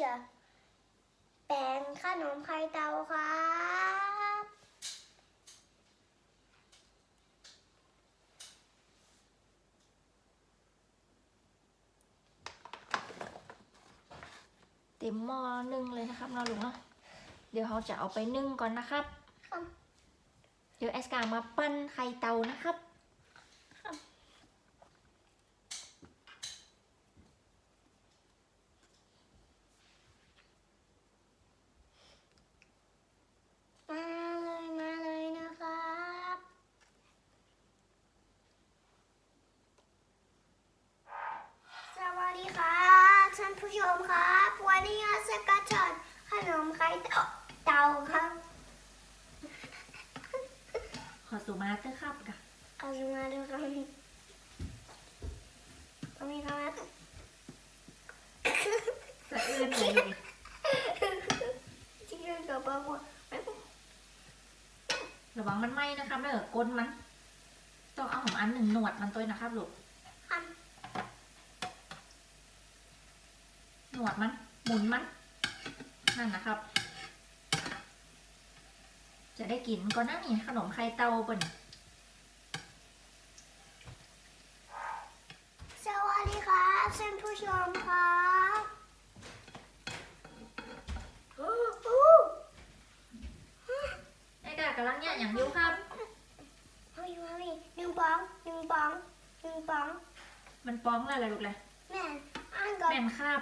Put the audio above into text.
จะแบ่งขนมไข่เตาครับเต็มหม้อนึ่งเลยนะครับเราลุงเนาะเดี๋ยวเราจะเอาไปนึ่งก่อนนะครับ เดี๋ยวแอสกามาปั้นไข่เตานะครับ ผู้ชมครับวันนี้อาสกาชอนขนมไข่เต่าเต่าครับขอสูมาเตอร์ครับกะเอาสมาดูครับตรงนี้ครับสะอื้นเลยที่เรื่องกับบ้าว่าไม่ระวังมันไหม้นะครับเด้อก้นมัน ต้องเอาของอันหนึ่งหนวดมันตัวนะครับลูก ท หนวดมัน หมุนมัน นั่นนะครับ จะได้กินก่อนหน้านี่ขนมไข่เตาเปิ่นำสวัสดีครับท่านผู้ชมครับอู้หู้ไอ้กากำลังเนี่ยอย่างเดียวครับเฮ้ยมาดิหนึ่งปองหนึ่งปองหนึ่งปอง มันป้องแล้วอะไรลูกเลยแม่อ่านกับ แม่นครับ